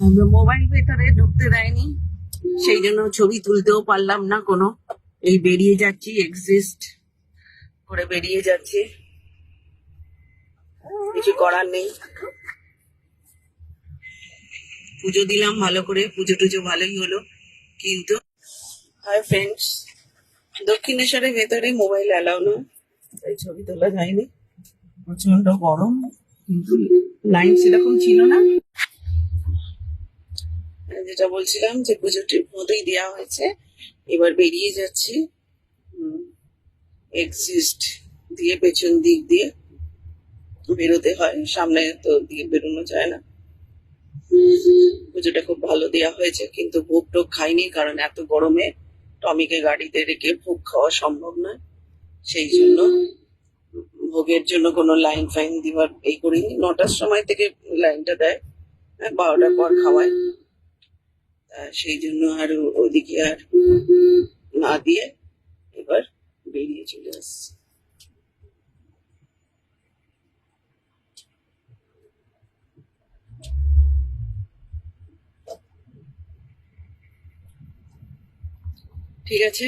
Mobile ভেতরে ঢুকতে দেয়নি। সেই জন্য ছবি তুলতেও পারলাম না কোনো। এই বেরিয়ে যাচ্ছি এক্সিস্ট করে বেরিয়ে যাচ্ছি। কিছু করার নেই। পুজো দিলাম ভালো করে, পুজো টুজো ভালোই হলো, কিন্তু হাই ফ্রেন্ডস দক্ষিণেশ্বরের ভেতরে মোবাইল অ্যালাউ না তাই ছবি তোলা যায়নি। প্রচণ্ড গরম, কিন্তু লাইন সেরকম ছিল না। যেটা বলছিলাম যে পুজো ঠিক মতোই দেওয়া হয়েছে। এবার বেরিয়ে যাচ্ছি। এক্সিস্ট দিয়ে পেছন দিক দিয়ে। বেরোতে হয় সামনে তো দিয়ে বেরোনো যায় না। পুজোটা খুব ভালো দেওয়া হয়েছে কিন্তু ভোগ টোগ খাইনি কারণ এত গরমে টমিকে গাড়িতে রেখে ভোগ খাওয়া সম্ভব নয়। সেই জন্য ভোগের জন্য কোনো লাইন ফাইন দিবার এই করিনি। নটার সময় থেকে লাইনটা দেয়। হ্যাঁ, বারোটার পর খাওয়ায়। সেই জন্য আর ওদিকে আর না দিয়ে এবার বেরিয়ে চলে আসছি। ঠিক আছে?